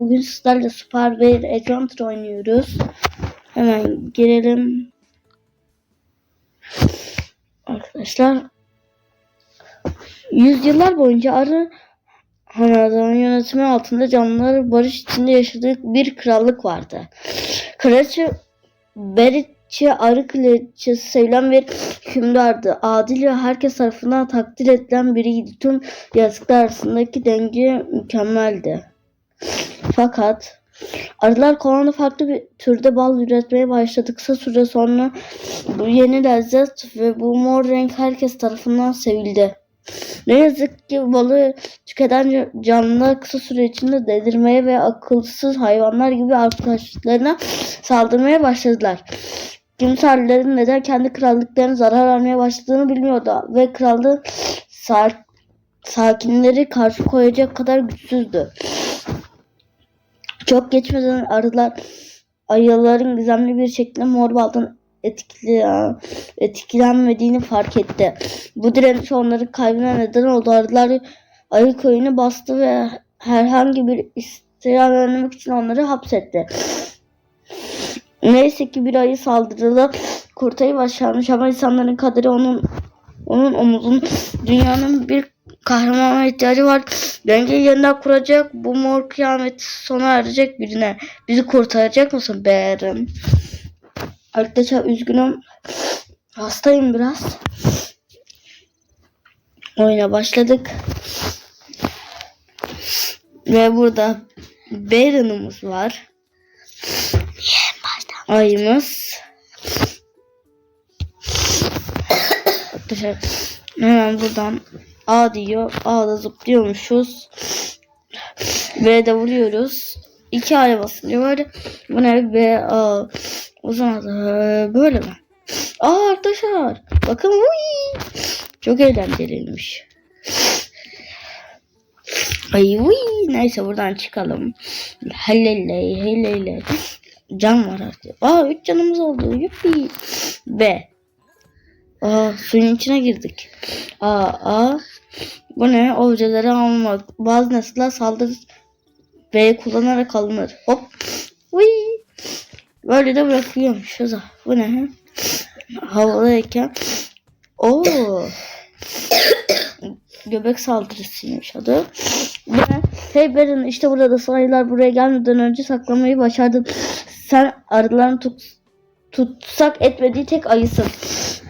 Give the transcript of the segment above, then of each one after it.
Bugün sizlerle Super Bear Adventure oynuyoruz. Hemen girelim. Arkadaşlar yüzyıllar boyunca arı Hanadan yönetimi altında canlılar barış içinde yaşadığı bir krallık vardı. Kraliçe Beriçe arı kraliçesi sevilen bir hükümdardı. Adil ve herkes tarafından takdir edilen biriydi. Tüm yaratıklar arasındaki denge mükemmeldi. Fakat arılar kolonda farklı bir türde bal üretmeye başladı. Kısa süre sonra bu yeni lezzet ve bu mor renk herkes tarafından sevildi. Ne yazık ki balı tüketen canlılar kısa süre içinde delirmeye ve akılsız hayvanlar gibi arkadaşlarına saldırmaya başladılar. Kimse arıların neden kendi krallıklarına zarar vermeye başladığını bilmiyordu ve krallığın sa- sakinleri karşı koyacak kadar güçsüzdü. Çok geçmeden arılar ayıların gizemli bir şekilde mor baldan etkilenmediğini fark etti. Bu direniş onların kaybına neden oldu. Arılar ayı köyünü bastı ve herhangi bir istilal önlemek için onları hapsetti. Neyse ki bir ayı saldırıda kurtayı başarmış ama insanların kaderi onun onun omuzun dünyanın bir kahramana ihtiyacı var. Dengeyi yeniden kuracak. Bu mor kıyamet sona erecek birine. Bizi kurtaracak mısın Berim? Arkadaşlar üzgünüm. Hastayım biraz. Oyuna başladık. Ve burada Baron'umuz var. Ayımız. Arkadaşlar hemen buradan A diyor. A'da zıplıyormuşuz. B'de vuruyoruz. İki A'ya basınca böyle. Bu ne? B, A. O zaman böyle mi? Aa arkadaşlar. Bakın uy. Çok eğlenceliymiş. Ay uy. Neyse buradan çıkalım. Helele helele. Can var artık. Aa 3 canımız oldu. Yuppi. B. Aa suyun içine girdik. Aa aa. Bu ne? Objeleri almak. Bazı nesneler saldırı B kullanarak alınır. Hop. Uy. Böyle de bırakıyormuş. O zaman. Bu ne? Havadayken. Oo. Göbek saldırısıymış adı. Bu ne? Hey Beren işte burada sayılar buraya gelmeden önce saklamayı başardın. Sen arıların tut, tutsak etmediği tek ayısın.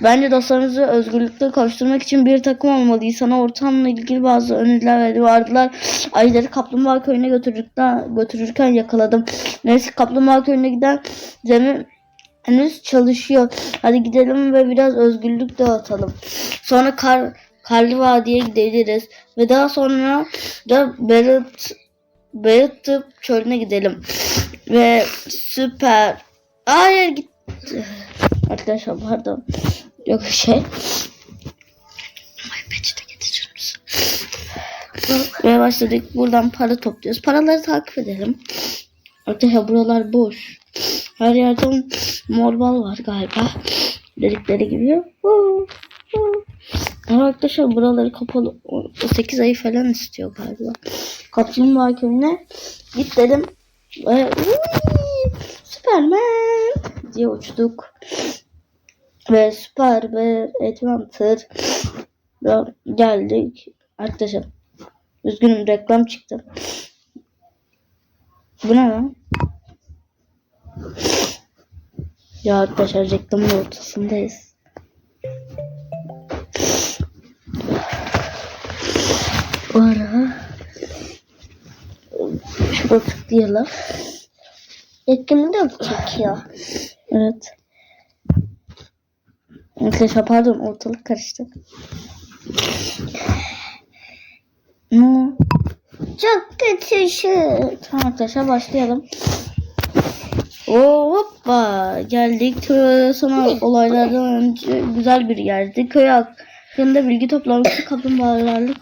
Bence dostlarınızı özgürlükle kavuşturmak için bir takım olmalıyız. Sana ortamla ilgili bazı öneriler vardılar. Ayıları Kaplumbağa Köyü'ne götürdükten, götürürken yakaladım. Neyse Kaplumbağa Köyü'ne giden zemin henüz çalışıyor. Hadi gidelim ve biraz özgürlük dağıtalım. Sonra kar, Karlı Vadi'ye gideriz. Ve daha sonra da Berat Berat çölüne gidelim. Ve süper. Hayır git. Arkadaşlar pardon. Yok şey. Ve başladık. Buradan para topluyoruz. Paraları takip edelim. Arkadaşlar buralar boş. Her yerde mor bal var galiba. Dedikleri gibi. Ama arkadaşlar buraları kapalı. O 8 ayı falan istiyor galiba. Kaplumbağa köyüne gidelim. Ve uy, Superman diye uçtuk. Ve Super ve Adventure ve geldik. Arkadaşlar üzgünüm reklam çıktı. Bu ne lan? Ya arkadaşlar reklamın ortasındayız. Bu ara şurada tıklayalım. Yakını da mı çekiyor? Evet. Arkadaşlar pardon ortalık karıştı. Ne? Çok kötü şu. Tamam arkadaşlar başlayalım. Oo, hoppa geldik sonra olaylardan önce güzel bir yerdi. Köy hakkında bilgi toplamak için kaplumbağalarla.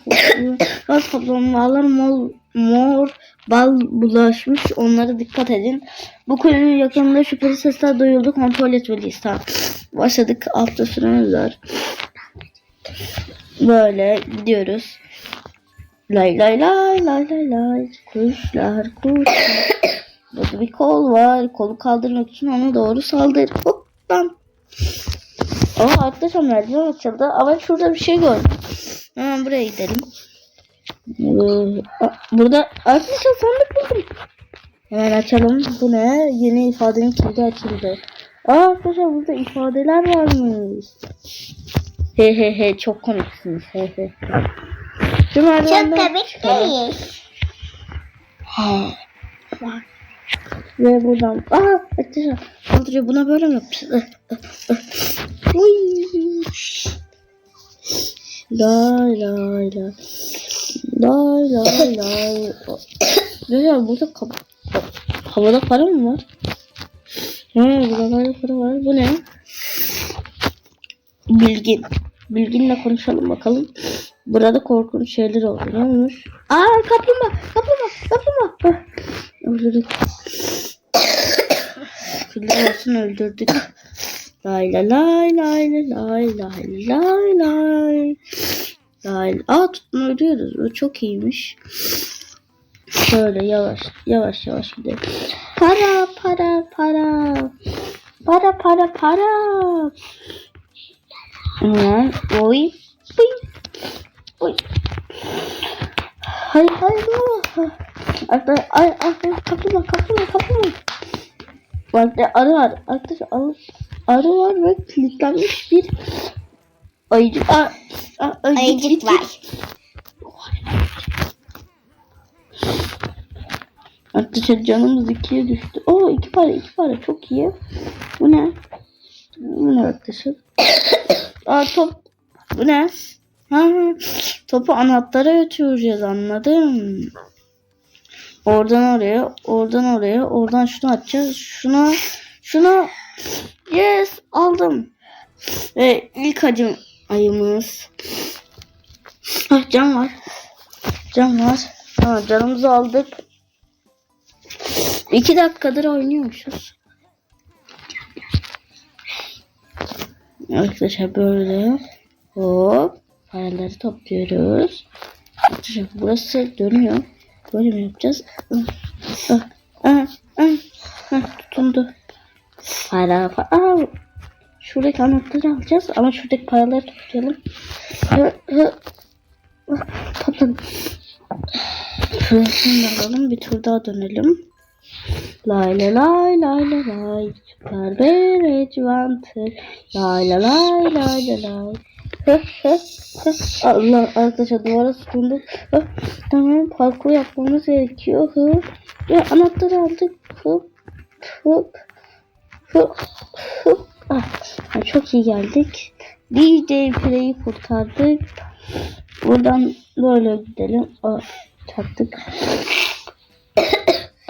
Bazı kaplumbağalar mor, mor bal bulaşmış onlara dikkat edin. Bu kulenin yakınında şüpheli sesler duyuldu kontrol etmeliyiz. Tamam. Başladık altta süremiz var. Böyle gidiyoruz. Lay lay lay lay lay lay. Kuşlar kuşlar. Burada bir kol var. Kolu kaldırmak için ona doğru saldır. Hop bam. Aa arkadaşlar merdiven açıldı. Ama şurada bir şey gördüm. Hemen buraya gidelim. Burada arkadaşlar sandık buldum. Hemen açalım. Bu ne? Yeni ifadenin kilidi açıldı. Aa arkadaşlar burada ifadeler varmış. He he he çok komiksiniz. He he. Şu Çok merdivenden komik çıkalım. değil. Ve buradan. Aa arkadaşlar. Saldırıyor. Buna böyle mi yapacağız? Uy. Lay lay lay. Lay lay lay. Güzel burada kap havada para mı var? Burada havada para var. Bu ne? Bilgin. Bilginle konuşalım bakalım. Burada korkunç şeyler oldu. Ne olmuş? Aa. Kaplumbağa. Kaplumbağa. Hah, Öldürdük. Şükürler olsun öldürdük. Lay lay lay lay lay lay lay lay. Lay. Aa tutma ölüyoruz. Bu çok iyiymiş. Şöyle yavaş yavaş yavaş gidelim. Para para para. Para para para. Hemen oy. Oy. Oy. Hayır hayır. hayır. Arkadaşlar ay ay, kapıma kapıma kapıma. Bak arı var. Arkadaşlar arı, arı var ve kilitlenmiş bir ayıcık. Aa, aa, ayıcık, Ayıcık var. Arkadaşlar canımız ikiye düştü. Oo iki para iki para çok iyi. Bu ne? Bu ne arkadaşlar? Aa top. Bu ne? Ha, topu anahtara götüreceğiz anladım. Oradan oraya, oradan oraya, oradan şunu açacağız. Şuna, şuna. Yes, aldım. Ve ilk acım ayımız. Ah can var. Can var. Ha, canımızı aldık. İki dakikadır oynuyormuşuz. Arkadaşlar böyle hop paraları topluyoruz. Arkadaşlar burası dönüyor. Böyle mi yapacağız? Ah, ah, ah, ah, tutundu. Para para. Aa, şuradaki anahtarı alacağız ama şuradaki paraları toplayalım. Hı, hı. Ah, Topladım. Şurasını alalım. Bir tur daha dönelim. Lay lay lay lay lay lay Süper bir adventure Lay lay lay lay lay lay. Allah arkadaşlar duvara. Hı, Tamam parkur yapmamız gerekiyor. Hı. Ve anahtarı aldık. Hop hop hop hop. Ah, çok iyi geldik. DJ Play'i kurtardık. Buradan böyle gidelim. Ah, çarptık.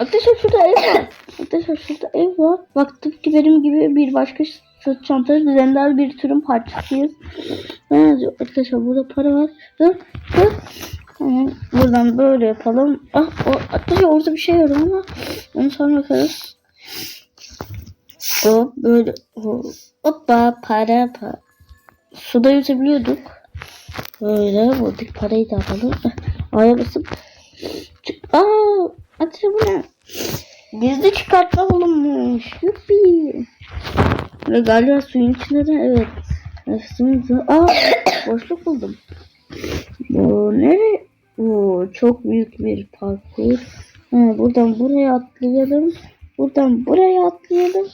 Arkadaşlar şurada ev var. Arkadaşlar şurada ev var. Bak tıpkı benim gibi bir başka sırt çantası düzenler bir türün parçasıyız. Evet, arkadaşlar burada para var. Dur dur. Hemen buradan böyle yapalım. Ah o arkadaşlar orada bir şey var ama onu sonra bakarız. Hop böyle hop, hoppa para para. Suda yüzebiliyorduk. Böyle buradaki parayı da alalım. A'ya basıp Aa, Atı bu ne? Gizli çıkartma bulunmuş. Yuppi. Ve galiba suyun içinde de evet. Nefesimiz Aa, boşluk buldum. Bu nereye? Oo, çok büyük bir parkur. Ha, buradan buraya atlayalım. Buradan buraya atlayalım.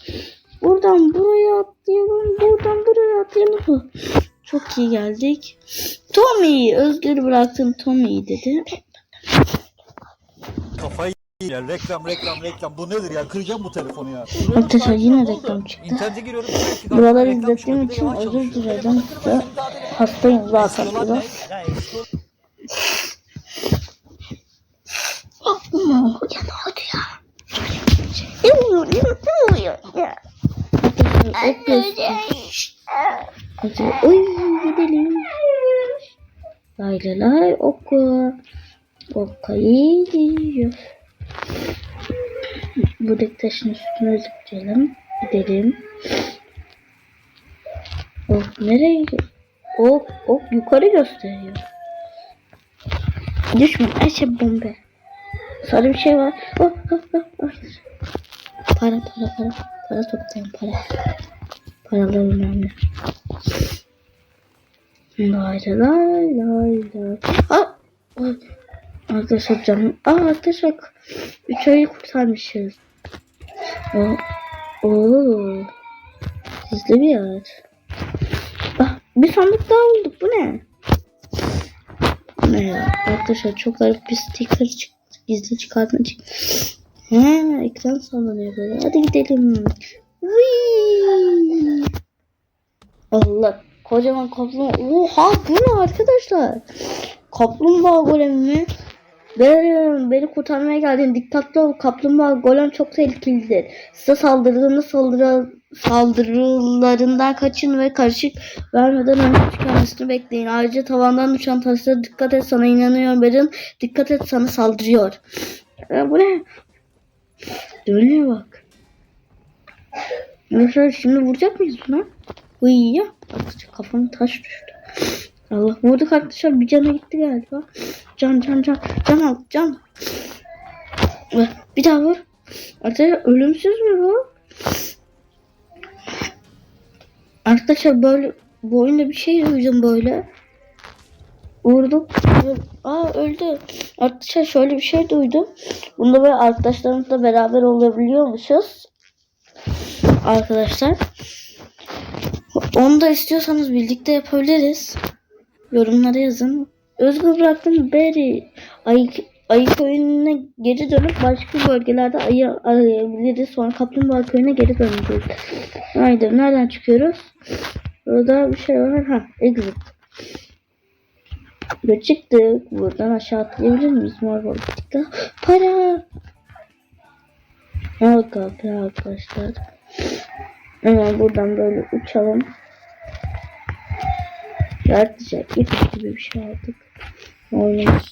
Buradan buraya atlayalım. Buradan buraya atlayalım. Çok iyi geldik. Tommy, özgür bıraktım Tommy dedi. Kafayı ya reklam reklam reklam bu nedir ya kıracağım bu telefonu ya. Arkadaşlar yine reklam çıktı. İnternete giriyorum. Buraları reklam izlettiğim için özür dilerim size. Hastayım zaten burada. Arkadaşlar ok göster. Hadi oy gidelim. Lay lay lay oku. Oka gidiyor. Buradaki taşın üstüne zıplayalım. Gidelim. Ok nereye? Ok, ok yukarı gösteriyor. Düşme. Ayşe bombe. Sarı bir şey var. Oh, oh, oh, oh. Para para para. Para toplayın para. Paralar önemli. Lay lay lay lay lay. Arkadaşlar canım. Aa arkadaşlar. Üç ayı kurtarmışız. O, oo. Gizli bir yer. Ah, bir sandık daha bulduk. Bu ne? Ne? Arkadaşlar çok garip bir sticker çıktı. Gizli çıkartma çıktı. He, ekran sallanıyor böyle. Hadi gidelim. Whee! Allah. Kocaman kaplumbağa. Oha bu ne arkadaşlar? Kaplumbağa golemi mi? Beni, beni kurtarmaya geldin. Dikkatli ol. Kaplumbağa golem çok tehlikelidir. Size saldırdığında saldırı, saldırılarından kaçın ve karışık vermeden önce tükenmesini bekleyin. Ayrıca tavandan düşen taşlara dikkat et. Sana inanıyorum Berin. Dikkat et sana saldırıyor. Ya bu ne? Dönüyor bak. Mesela şimdi vuracak mıyız buna? Uy ya. Arkadaşlar kafama taş düştü. Allah vurduk arkadaşlar bir cana gitti galiba. Can can can. Can al can. Bir daha vur. Arkadaşlar ölümsüz mü bu? Arkadaşlar böyle bu oyunda bir şey duydum böyle. Vurduk. Aa öldü. Arkadaşlar şöyle bir şey duydum. Bunda böyle arkadaşlarımızla beraber olabiliyormuşuz. Arkadaşlar. Onu da istiyorsanız birlikte yapabiliriz. Yorumlara yazın. Özgür bıraktım Berry. Ayı, ayı köyüne geri dönüp başka bölgelerde ayı arayabiliriz. Sonra kaplumbağa köyüne geri döneceğiz. Haydi nereden çıkıyoruz? Burada bir şey var. Ha exit. Ve çıktık. Buradan aşağı atlayabilir miyiz? Mor balıkta. Para. Harika arkadaşlar. Hemen buradan böyle uçalım. Yaratıcı ip gibi bir şey aldık. Oynamış.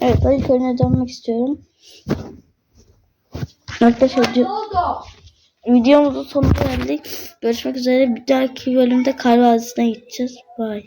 Evet ayı köyüne dönmek istiyorum. Arkadaşlar video- videomuzun sonuna geldik. Görüşmek üzere. Bir dahaki bölümde kar vadisine gideceğiz. Bye.